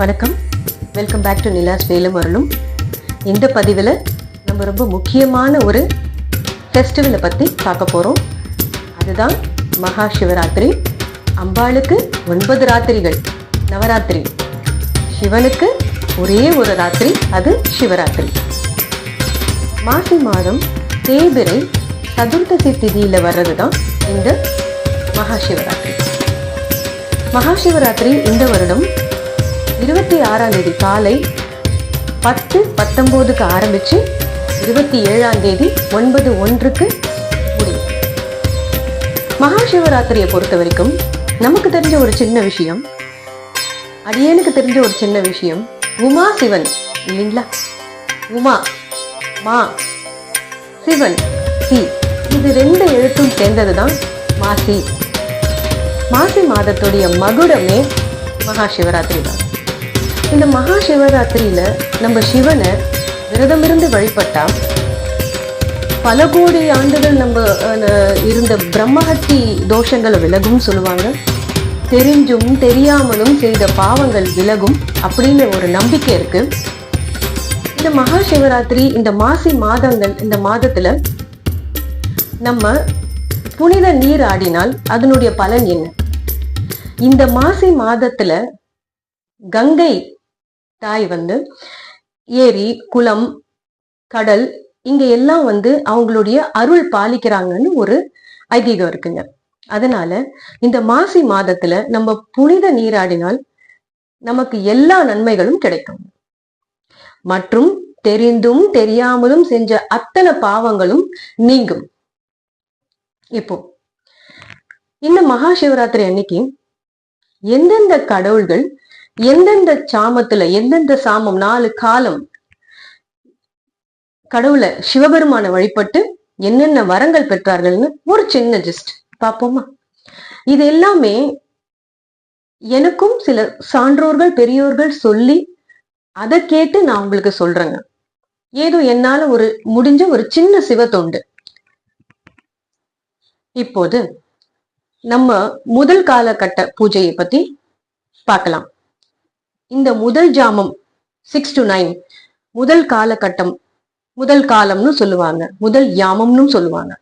வணக்கம். Welcome back to Nila's வேலும் அருளும். இந்த பதிவில் நம்ம ரொம்ப முக்கியமான ஒரு ஃபெஸ்டிவலை பற்றி பார்க்க போகிறோம் அதுதான் மகா சிவராத்திரி அம்பாளுக்கு ஒன்பது ராத்திரிகள். நவராத்திரி. சிவனுக்கு ஒரே ஒரு ராத்திரி அது சிவராத்திரி. மாசி மாதம் தேபிரை சதுர்த்தசி திதியில் வர்றது தான் இந்த மகா சிவராத்திரி மகா சிவராத்திரி இந்த வருடம் இருபத்தி ஆறாம் தேதி காலை பத்து பத்தொம்போதுக்கு ஆரம்பித்து இருபத்தி ஏழாம் தேதி ஒன்பது ஒன்றுக்கு முடியும். மகா சிவராத்திரியை பொறுத்த வரைக்கும் நமக்கு தெரிஞ்ச ஒரு சின்ன விஷயம் அடியனுக்கு தெரிஞ்ச ஒரு சின்ன விஷயம் உமா சிவன் இல்லைங்களா? உமா மா சிவன் சி. இது ரெண்டு எழுத்தும் சேர்ந்தது தான் மாசி. மாசி மாதத்துடைய மகுடமே மகா சிவராத்திரி தான். இந்த மகா சிவராத்திரியில நம்ம சிவனை விரதமிருந்து வழிபட்டா பல கோடி ஆண்டுகள் நம்ம அஹ், இருந்த பிரம்மஹத்தி தோஷங்களை விலகும் சொல்லுவாங்க. தெரிஞ்சும் தெரியாமலும் செய்த பாவங்கள் விலகும் அப்படின்னு ஒரு நம்பிக்கை இருக்கு. இந்த மகா சிவராத்திரி இந்த மாசி மாதங்கள் இந்த மாதத்துல நம்ம புனித நீர் ஆடினால் அதனுடைய பலன் என்ன? இந்த மாசி மாதத்துல கங்கை தாய் வந்து ஏரி குளம் கடல் இங்க எல்லாம் வந்து அவங்களுடைய அருள் பாலிக்கிறாங்கன்னு ஒரு ஐதீகம் இருக்குங்க. அதனால இந்த மாசி மாதத்துல நம்ம புனித நீராடினால் நமக்கு எல்லா நன்மைகளும் கிடைக்கும். மற்றும் தெரிந்தும் தெரியாமலும் செஞ்ச அத்தனை பாவங்களும் நீங்கும். இப்போ இந்த மகா சிவராத்திரி அன்னைக்கு எந்தெந்த கடவுள்கள் எந்தெந்த சாமத்துல எந்தெந்த சாமம் நாலு காலம் கடவுளை சிவபெருமான வழிபட்டு என்னென்ன வரங்கள் பெற்றார்கள்னு ஒரு சின்ன ஜிஸ்ட் பார்ப்போமா? இது எல்லாமே எனக்கும் சில சான்றோர்கள் பெரியோர்கள் சொல்லி அதை கேட்டு நான் உங்களுக்கு சொல்றேங்க. ஏதோ என்னால ஒரு முடிஞ்ச ஒரு சின்ன சிவத்தொண்டு. இப்போது நம்ம முதல் காலகட்ட பூஜையை பத்தி பார்க்கலாம். இந்த முதல் ஜாமம் சிக்ஸ் டு நைன் முதல் காலகட்டம் முதல் காலம்னு சொல்லுவாங்க. முதல் யாமம்னு சொல்லுவாங்க.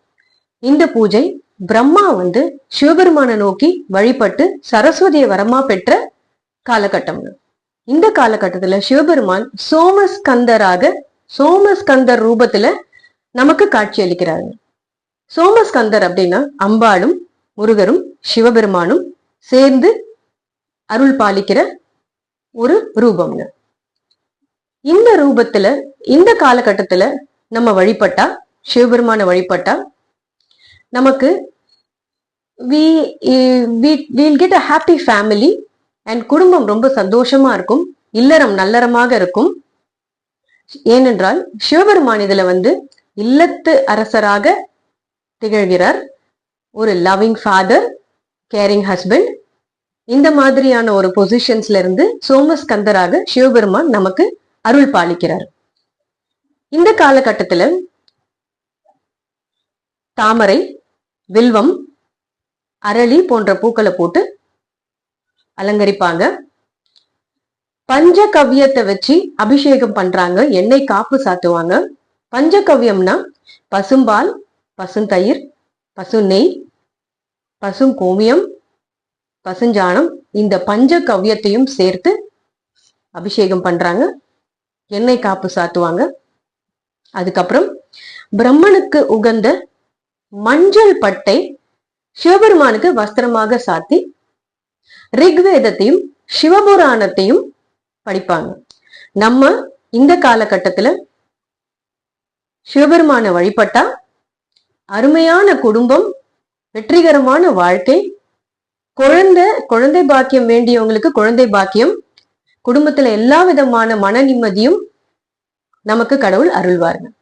இந்த பூஜை பிரம்மா வந்து சிவபெருமானை நோக்கி வழிபட்டு சரஸ்வதியை வரமா பெற்ற காலகட்டம்னு இந்த காலகட்டத்துல சிவபெருமான் சோமஸ்கந்தராக சோமஸ்கந்தர் ரூபத்துல நமக்கு காட்சி அளிக்கிறாரு. சோமஸ்கந்தர் அப்படின்னா அம்பாளும் முருகரும் சிவபெருமானும் சேர்ந்து அருள் பாலிக்கிற ஒரு ரூபம்னு. இந்த ரூபத்துல இந்த காலகட்டத்துல நம்ம வழிபட்டா சிவபெருமான வழிபட்டா நமக்கு we will get a happy family and குடும்பம் ரொம்ப சந்தோஷமா இருக்கும் இல்லறம் நல்லறமாக இருக்கும். ஏனென்றால் சிவபெருமான் இதுல வந்து இல்லத்து அரசராக திகழ்கிறார். ஒரு லவ்விங் ஃபாதர் கேரிங் ஹஸ்பண்ட் இந்த மாதிரியான ஒரு பொசிஷன்ஸ்ல இருந்து சோமஸ்கந்தராக சிவபெருமான் நமக்கு அருள் பாலிக்கிறார். இந்த காலகட்டத்துல தாமரை வில்வம் அரளி போன்ற பூக்களை போட்டு அலங்கரிப்பாங்க. பஞ்சகவ்யத்தை வச்சு அபிஷேகம் பண்றாங்க. எண்ணெய் காப்பு சாத்துவாங்க. பஞ்சகவ்யம்னா பசும்பால் பசுந்தயிர் பசு நெய் பசும் கோமியம் பசுஞ்சாணம் இந்த பஞ்ச கவ்யத்தையும் சேர்த்து அபிஷேகம் பண்றாங்க. எண்ணெய் காப்பு சாத்துவாங்க. அதுக்கப்புறம் பிரம்மனுக்கு உகந்த மஞ்சள் பட்டை சிவபெருமானுக்கு வஸ்திரமாக சாத்தி ரிக்வேதத்தையும் சிவபுராணத்தையும் படிப்பாங்க. நம்ம இந்த காலகட்டத்துல சிவபெருமான வழிபட்டா அருமையான குடும்பம் வெற்றிகரமான வாழ்க்கை குழந்தை குழந்தை பாக்கியம் வேண்டியவங்களுக்கு குழந்தை பாக்கியம். குடும்பத்துல எல்லா விதமான மன நிம்மதியும் நமக்கு கடவுள் அருள்வார்கள்